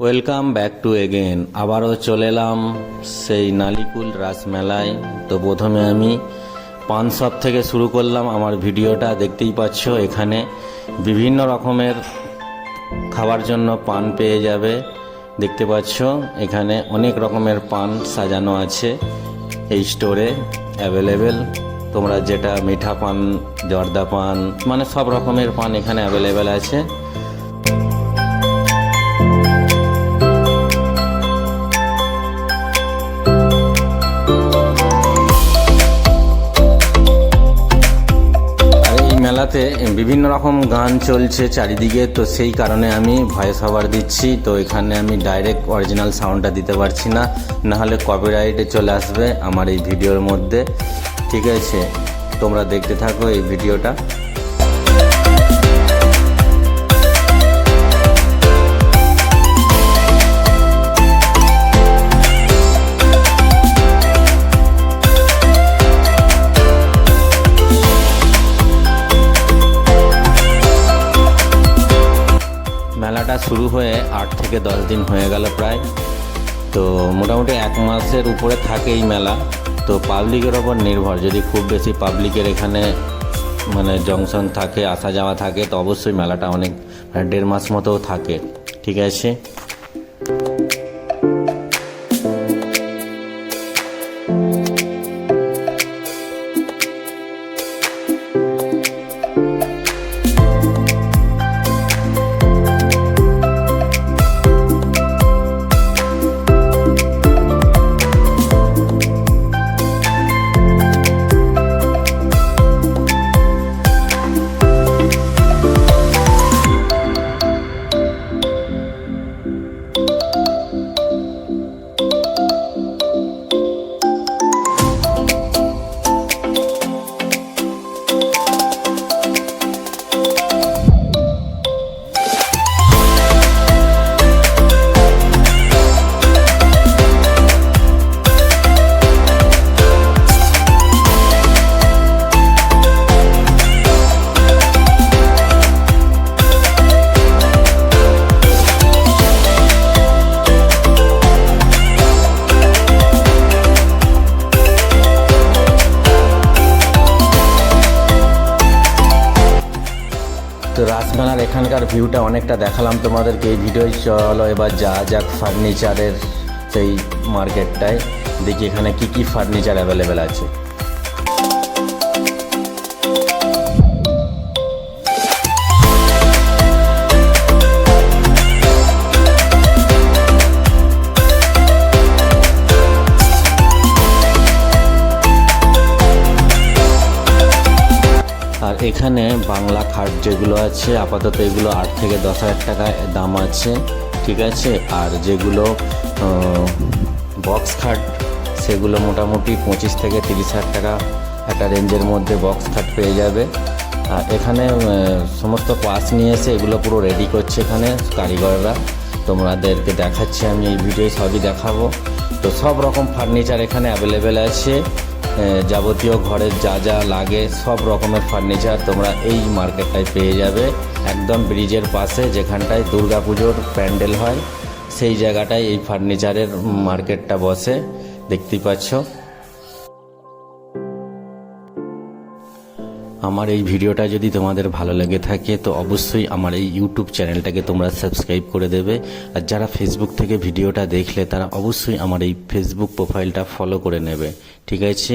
Welcome back to again আবারও চলে এলাম সেই নালিকুল রাস মেলায়। তো প্রথমে আমি পান শপ থেকে শুরু করলাম আমার ভিডিওটা। দেখতেই পাচ্ছ এখানে বিভিন্ন রকমের খাবার জন্য পান পেয়ে যাবে। দেখতে পাচ্ছ এখানে অনেক রকমের পান সাজানো আছে। এই স্টোরে অ্যাভেলেবেল। তোমরা যেটা মিঠা পান, জর্দা পান মানে সব রকমের পান এখানে অ্যাভেলেবেল আছে। মেলাতে বিভিন্ন রকম গান চলছে চারিদিকে, তো সেই কারণে আমি ভয়েস ওভার দিচ্ছি। তো এখানে আমি ডাইরেক্ট অরিজিনাল সাউন্ডটা দিতে পারছি না। নাহলে কপিরাইটে চলে আসবে আমার এই ভিডিওর মধ্যে। ঠিক আছে? তোমরা দেখতে থাকো এই ভিডিওটা। শুরু হয়ে আট থেকে দশ দিন হয়ে গেল প্রায়। তো মোটামুটি এক মাসের উপরে থাকে এই মেলা। তো পাবলিকের ওপর নির্ভর। যদি খুব বেশি পাবলিকের এখানে মানে জংশন থাকে, আসা যাওয়া থাকে, তো অবশ্যই মেলাটা অনেক মানে দেড় মাস মতো থাকে। ঠিক আছে? তো রাসমেলার এখানকার ভিউটা অনেকটা দেখালাম তোমাদেরকে। এই ভিডিও চলো এবার যা যাক ফার্নিচারের সেই মার্কেটটায় দেখি এখানে কি কি ফার্নিচার অ্যাভেলেবেল আছে। আর এখানে বাংলা খাট যেগুলো আছে, আপাতত এগুলো আট থেকে দশ হাজার টাকা দাম আছে, ঠিক আছে? আর যেগুলো বক্স খাট, সেগুলো মোটামুটি পঁচিশ থেকে তিরিশ হাজার টাকা একটা রেঞ্জের মধ্যে বক্স খাট পেয়ে যাবে। আর এখানে সমস্ত পাস নিয়ে এসে এগুলো পুরো রেডি করছে এখানে কারিগররা। তোমাদেরকে দেখাচ্ছি, আমি এই ভিডিও সবই দেখাবো। তো সব রকম ফার্নিচার এখানে অ্যাভেলেবেল আছে। যাবতীয় ঘরের যা যা লাগে, সব রকমের ফার্নিচার তোমরা এই মার্কেটটায় পেয়ে যাবে। একদম ব্রিজের পাশে যেখানটায় দুর্গাপুজোর প্যান্ডেল হয়, সেই জায়গাটায় এই ফার্নিচারের মার্কেটটা বসে। দেখতেই পাচ্ছ? আমার এই ভিডিওটা যদি তোমাদের ভালো লেগে থাকে, তো অবশ্যই আমার এই ইউটিউব চ্যানেলটাকে তোমরা সাবস্ক্রাইব করে দেবে। আর যারা ফেসবুক থেকে ভিডিওটা দেখলে, তারা অবশ্যই আমার এই ফেসবুক প্রোফাইলটা ফলো করে নেবে। ঠিক আছে?